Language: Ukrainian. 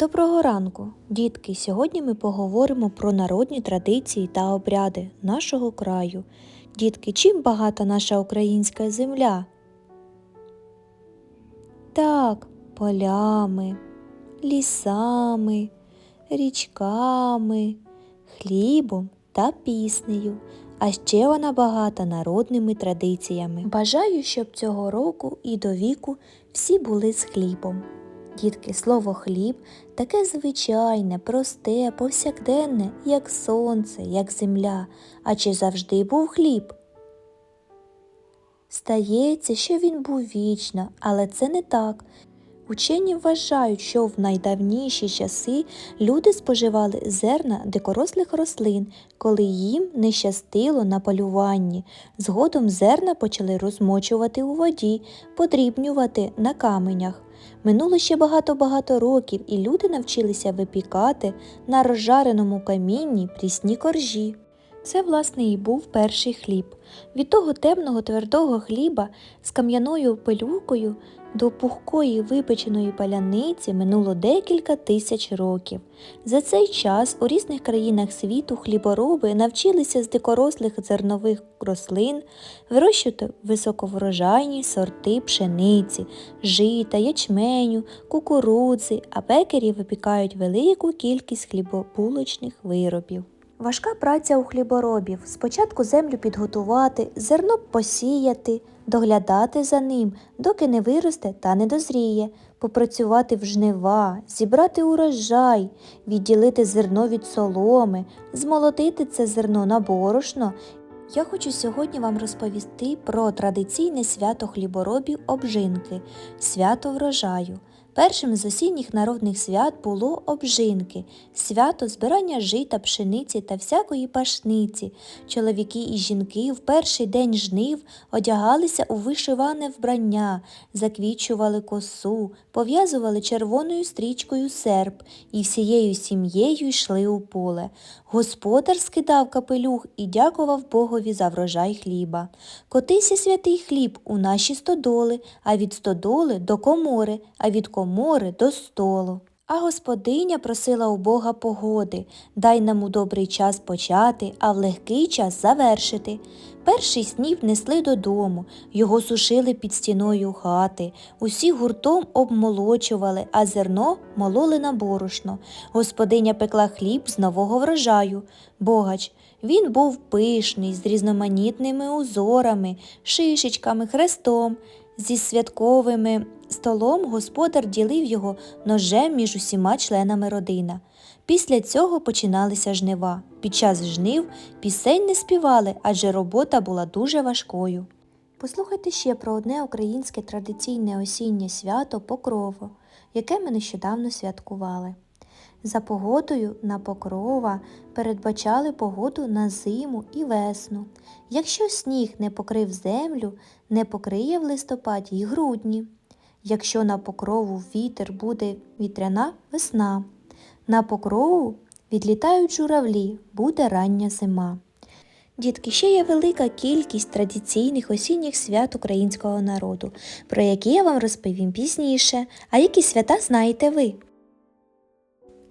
Доброго ранку, дітки! Сьогодні ми поговоримо про народні традиції та обряди нашого краю. Дітки, чим багата наша українська земля? Так, полями, лісами, річками, хлібом та піснею. А ще вона багата народними традиціями. Бажаю, щоб цього року і до віку всі були з хлібом. Дітки, слово хліб таке звичайне, просте, повсякденне, як сонце, як земля. А чи завжди був хліб? Стається, що він був вічно, але це не так. Учені вважають, що в найдавніші часи люди споживали зерна дикорослих рослин, коли їм не щастило на полюванні. Згодом зерна почали розмочувати у воді, подрібнювати на каменях. Минуло ще багато-багато років, і люди навчилися випікати на розжареному камінні прісні коржі. Це, власне, і був перший хліб. Від того темного твердого хліба з кам'яною пилюкою до пухкої випеченої паляниці минуло декілька тисяч років. За цей час у різних країнах світу хлібороби навчилися з дикорослих зернових рослин вирощувати високоврожайні сорти пшениці, жита, ячменю, кукурудзи, а пекарі випікають велику кількість хлібобулочних виробів. Важка праця у хліборобів. Спочатку землю підготувати, зерно посіяти, доглядати за ним, доки не виросте та не дозріє, попрацювати в жнива, зібрати урожай, відділити зерно від соломи, змолотити це зерно на борошно. Я хочу сьогодні вам розповісти про традиційне свято хліборобів обжинки свято врожаю. Першим з осінніх народних свят було обжинки, свято збирання жита, пшениці та всякої пашниці. Чоловіки і жінки в перший день жнив одягалися у вишиване вбрання, заквічували косу, пов'язували червоною стрічкою серп і всією сім'єю йшли у поле. Господар скидав капелюх і дякував Богові за врожай хліба. Котися святий хліб у наші стодоли, а від стодоли до комори, а від комори до столу. А господиня просила у Бога погоди, дай нам у добрий час почати, а в легкий час завершити. Перший сніп несли додому, його сушили під стіною хати, усі гуртом обмолочували, а зерно мололи на борошно. Господиня пекла хліб з нового врожаю. Богач, він був пишний, з різноманітними узорами, шишечками, хрестом, зі святковими столом господар ділив його ножем між усіма членами родина. Після цього починалися жнива. Під час жнив пісень не співали, адже робота була дуже важкою. Послухайте ще про одне українське традиційне осіннє свято Покрово, яке ми нещодавно святкували. За погодою на покрова передбачали погоду на зиму і весну. Якщо сніг не покрив землю, не покриє в листопаді й грудні. Якщо на покрову вітер буде вітряна весна. На покрову відлітають журавлі, буде рання зима. Дітки, ще є велика кількість традиційних осінніх свят українського народу, про які я вам розповім пізніше, а які свята знаєте ви.